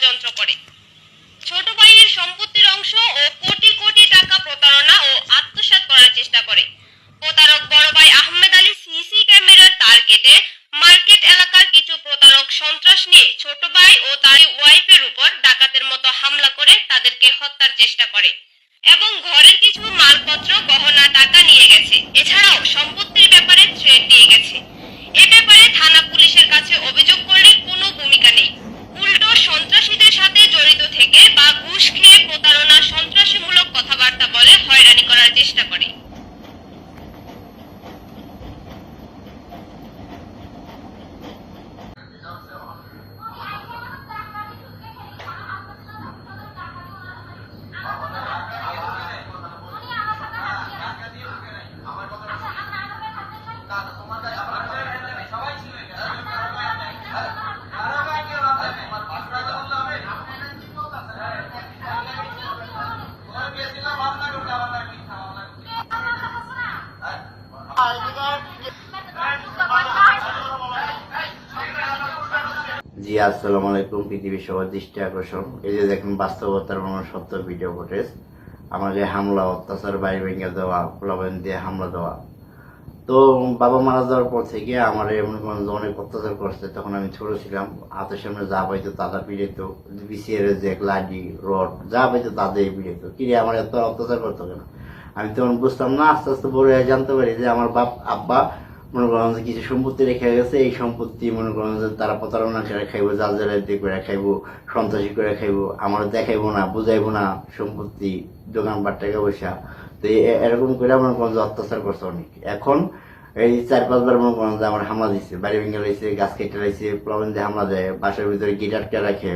ষড়যন্ত্র করে। ছোট ভাইয়ের সম্পত্তির অংশ ও কোটি কোটি টাকা প্রতারণা ও আত্মসাৎ করার চেষ্টা করে। প্রতারক বড় ভাই আহমেদ আলী সিসি ক্যামেরার তার কেটে মার্কেট এলাকার কিছু প্রতারক সন্ত্রাস নিয়ে ছোট ভাই ও তার ওয়াইফের উপর ডাকাতের মতো হামলা করে তাদেরকে হত্যার চেষ্টা করে এবং ঘরের কিছু মালপত্র, গহনা, টাকা নিয়ে গেছে। এছাড়াও সম্পত্তির ব্যাপারে থ্রেট দিয়ে গেছে। এ ব্যাপারে থানা পুলিশের কাছে অভিযোগ করলে জি, আসসালামু আলাইকুম পৃথিবীর সবার দৃষ্টি আকর্ষণ। এই যে দেখেন, বাস্তবতার মনে সত্য ভিডিও ফুটেজ আমাকে হামলা, অত্যাচার বাড়ি ভেঙে দেওয়া প্লাবন দিয়ে হামলা দেওয়া। তো বাবা মারা যাওয়ার পর থেকে আমার এমন অনেক অত্যাচার করছে। তখন আমি ছোট ছিলাম, হাতের সামনে যা পাইতো তাদা পিড়িত বিসিএর যে লাডি রড, যা পাইতো তাদের পিড়িত কিরে, আমার এত অত্যাচার করতো কেন? আমি তখন বুঝতাম না, আস্তে আস্তে বড় হয়ে জানতে পারি যে আমার বাপ, আব্বা মনে করেন যে কিছু সম্পত্তি রেখে গেছে, এই সম্পত্তি মনে করেন যে তারা প্রতারণা করে খাইবো, জাল জালাইতে করে খাইবো, সন্ত্রাসী করে খাইবো, আমার দেখাইবো না, বুঝাইবো না সম্পত্তি, দোকানপাট, টাকা পয়সা। তো এরকম করে মনে করেন যে অত্যাচার করছে অনেক। এখন এই চার, পাঁচবার মনে করেন যে আমার হামলা দিচ্ছে বাড়ি ভেঙে লাইছে গাছ কেটে লাইছে প্লবন দিয়ে হামলা দেয়, বাসার ভিতরে গিট আটকে রাখে।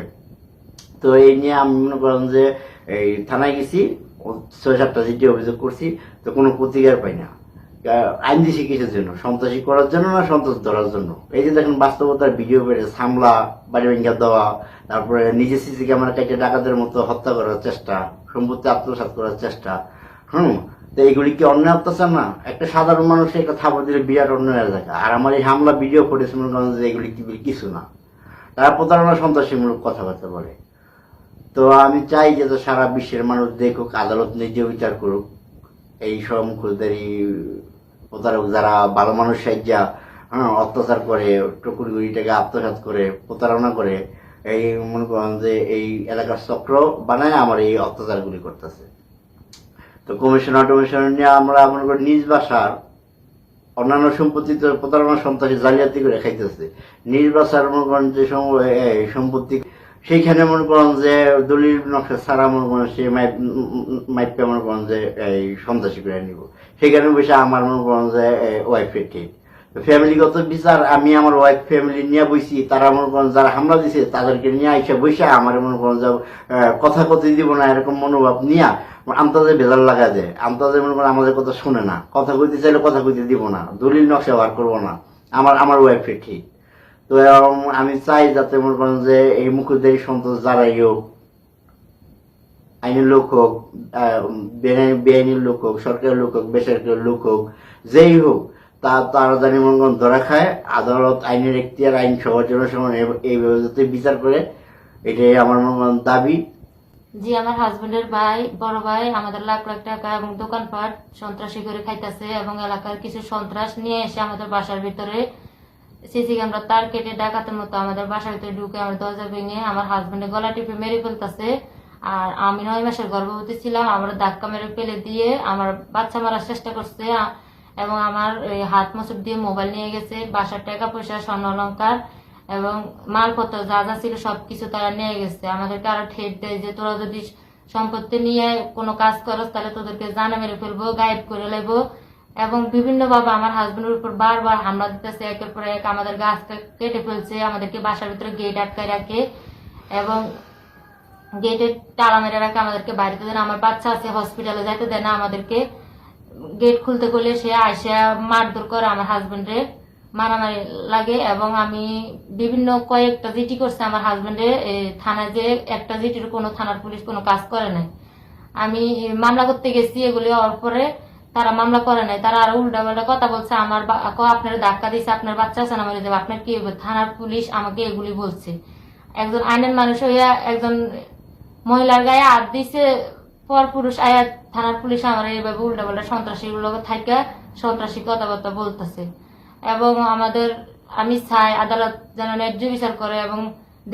তো এই নিয়ে আমি মনে করেন যে এই থানায় গেছি ছয় সাতটা চিঠি অভিযোগ করছি, তো কোনো প্রতিকার পাই না। আইন দিছি কিসের জন্য? সন্ত্রাসী করার জন্য না সন্ত্রাস ধরার জন্য? এই যে দেখেন বাস্তবতার ভিডিও পেরে সামলা, বাড়ি ভেঙে দেওয়া, তারপরে নিজে সিসি ক্যামেরা কেটে ডাকাতের মতো হত্যা করার চেষ্টা, সম্পত্তি আত্মসাৎ করার চেষ্টা, হুম? তো এইগুলি কি অন্যায় অত্যাচার না? একটা সাধারণ মানুষের একটা থাপড় দিলে বিরাট হয়ে যায়। আর আমার এই হামলা ভিডিও ফুটেজ মনে করেন যে এগুলি কিছু না। তারা প্রতারণা সন্ত্রাসীমূলক কথাবার্তা বলে। তো আমি চাই যে তো সারা বিশ্বের মানুষ দেখুক, আদালত নিজে বিচার করুক। এই সব মুখোশধারী প্রতারক যারা ভালো মানুষ সাজ্জা হ্যাঁ অত্যাচার করে টুকুর গুড়িটাকে আত্মসাৎ করে, প্রতারণা করে, এই মনে করেন যে এই এলাকার চক্র বানায় আমার এই অত্যাচারগুলি করতেছে। তো কমিশন অটোমেশন নিয়ে আমরা মনে করি নিজ বাসার অন্যান্য সম্পত্তি তো প্রতারণা সন্ত্রাসী জালিয়াতি করে খাইতেছে। নিজ বাসার মনে করেন যে সম্পত্তি সেইখানে মনে করেন যে দলিল নকশা ছাড়া মনে করেন সে মাইপে মনে করেন যে এই সন্ত্রাসী করে নিব। সেখানে বসে আমার মনে করেন যে ওয়াইফের ঠিক ফ্যামিলিগত বিচার, আমি আমার ওয়াইফ ফ্যামিলি নিয়ে বইছি, তারা মনে করেন যারা হামলা দিছে, তাদেরকে নিয়ে আইসা বসে আমার মনে করেন যে কথা কথি দিব না, এরকম মনোভাব নিয়ে আন্তাজে ভেজাল লাগা যায়। আন্তাজে মনে করেন আমাদের কথা শুনে না। কথা কইতে চাইলে কথা কইতে দিব না। দলিল নকশা বার করব না। আমার আমার ওয়াইফের ঠিক তো আমি চাই যাতে মনে করেন যে এই মুখোশধারী সন্তোষ যারাই হোক আইনের লোক হোক আহ, বেআইনি বেআইনি লোক হোক সরকারি লোক হোক বেসরকারি লোক হোক যেই হোক তা তারা জানি মনে করেন ধরা খায়। আদালত আইনের এখতিয়ার আইন সবার জন্য সমান এইভাবে যাতে বিচার করে এটাই আমার মনে করেন দাবি। জি আমার হাজবেন্ডের ভাই বড় ভাই আমাদের লাখ লাখ টাকা এবং দোকানপাট সন্ত্রাসী করে খাইতেছে এবং এলাকার কিছু সন্ত্রাস নিয়ে এসে আমাদের বাসার ভিতরে সিসি ক্যামেরা তার কেটে ডাকাতের মতো আমাদের বাসার ভিতরে ঢুকে আমার দরজা ভেঙে আমার হাজবেন্ডের গলা টিপে মেরে ফেলতেছে। আর আমি নয় মাসের গর্ভবতী ছিলাম, আমার ধাক্কা মেরে ফেলে দিয়ে আমার বাচ্চা মারার চেষ্টা করছে এবং আমার এই হাত মসুর দিয়ে মোবাইল নিয়ে গেছে, বাসার টাকা পয়সা, স্বর্ণ অলঙ্কার এবং মালপত্র যা যা ছিল সবকিছু তারা নিয়ে গেছে। আমাদেরকে আরও ঠেট দেয় যে, তোরা যদি সম্পত্তি নিয়ে কোনো কাজ করস, তাহলে তোদেরকে জানা মেরে ফেলব, গায়েব করে লেবো এবং বিভিন্নভাবে আমার হাজবেন্ডের উপর বারবার হামলা দিতেছে, একের পর এক আমাদের গাছ কেটে ফেলছে, আমাদেরকে বাসার ভিতরে গেট আটকায় রাখে এবং গেটে তালা মেরে রাখে, আমাদেরকে বাড়িতে দেয় না আমার বাচ্চা আছে হসপিটালে যাইতে দেয় না আমাদেরকে। গেট খুলতে করলে সে আইসা মারধর করে আমার হাজবেন্ডে মারামারি লাগে এবং আমি বিভিন্ন কয়েকটা জিটি করছে আমার হাজবেন্ডে থানায় যে একটা জিটির কোনো থানার পুলিশ কোনো কাজ করে নাই। আমি মামলা করতে গেছি, এগুলি হওয়ার পরে তারা মামলা করে নাই, তারা আরও উল্টা পাল্টা কথা বলছে, আমার আপনার ধাক্কা দিছে, আপনার বাচ্চা আছে আমার দেবে আপনার কি থানার পুলিশ আমাকে এগুলি বলছে। একজন আইনের মানুষ হইয়া একজন মহিলার গায়ে হাত দিছে, পর পুরুষ আয়া থানার পুলিশ আমার এইভাবে উল্টা পাল্টা সন্ত্রাসী গুলো থাইকা সন্ত্রাসী কথাবার্তা বলতেছে। এবং আমাদের আমি চাই আদালত যেন ন্যায্য বিচার করে এবং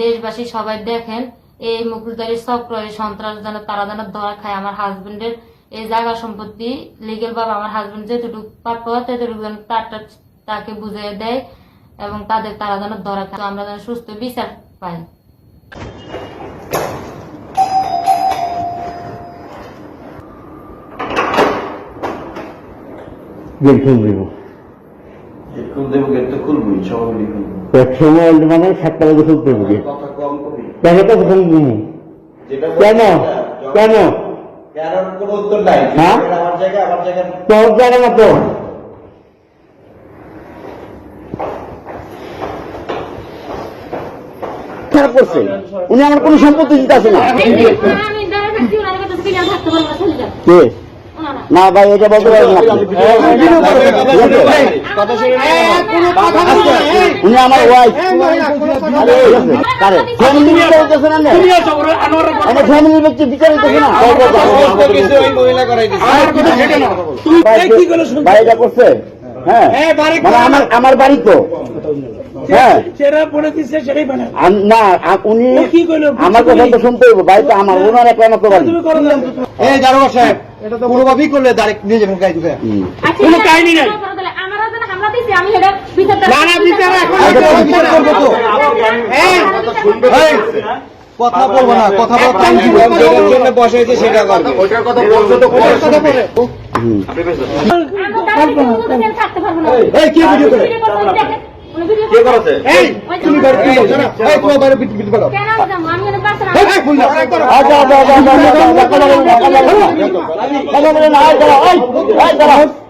দেশবাসী সবাই দেখেন, এই মুকুলদারি চক্র সন্ত্রাস যেন তারা যেন ধরা খায়, আমার হাজবেন্ডের এই জায়গা সম্পত্তি লিগেল ভাবে আমার হাজবেন্ড যেটুকু প্রাপ্য ততটুকু যেন তারটা তাকে বুঝিয়ে দেয় এবং তাদের তারা যেন ধরা খায়। আমরা যেন সুস্থ বিচার পাই। মানে সাতটা বাজে খুলতে হবে। কেন কেন? কারণ কোনো উত্তর নাই? এটা আমার জায়গা আমার জায়গা তোর জায়গা না তো খারাপ করছে। উনি আমার কোন সম্পত্তি দিতে আসে না। কে? না ভাই এটা বলতে পারবেন না উনি আমার ওয়াইফ ফ্যামিলি বলতেছে না না? আমার ফ্যামিলি ব্যক্তি বিচার হইতেছে না বাড়িটা করছে হ্যাঁ। মানে আমার আমার বাড়ি তো। হ্যাঁ। না উনি কি কইলো? আমার কথা তো শুনতে হইব। বাড়ি আমার ওনার একটা মতো বাড়ি। তুমি করো না। এই দারোগা সাহেব এটা তো কোনোভাবেই করলে ডাইরেক্ট নিয়ে যাবেন গাড়ি ঢুকে। কোনো কাহিনী নাই। না, না, বিচার এখন আচ্ছা, করব তো। কথা বলব না কথা দিব জন্য বসে হয়েছে সেটা করবে ওইটার কথা বলছো তো ওটার কে ভিডিও করে আচ্ছা,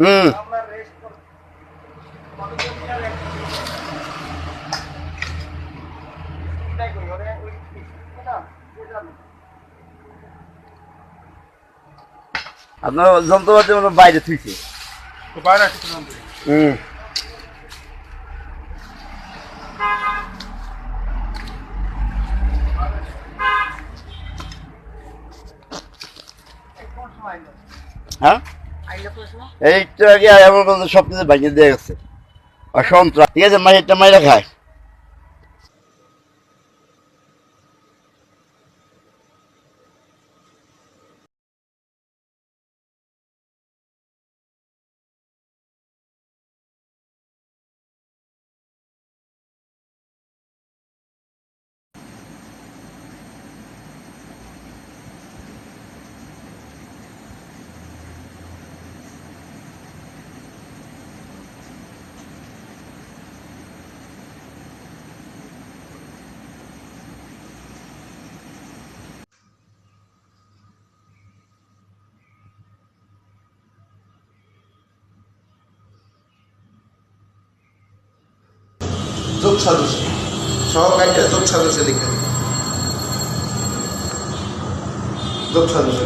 হুম। আপনার যন্ত্রপাতি মনে বাইরে থুইছে। হুম। হ্যাঁ? এইটা আগে আমার কোনো সব কিছু ভাঙিয়ে দিয়ে গেছে। আর সন্ত্রাস ঠিক আছে মাইরটা মাইরা খায়। যোগ সাদৃশ্য সহকারীটা যোগ সাদৃশ্য লিখে যোগ সাদৃশ্য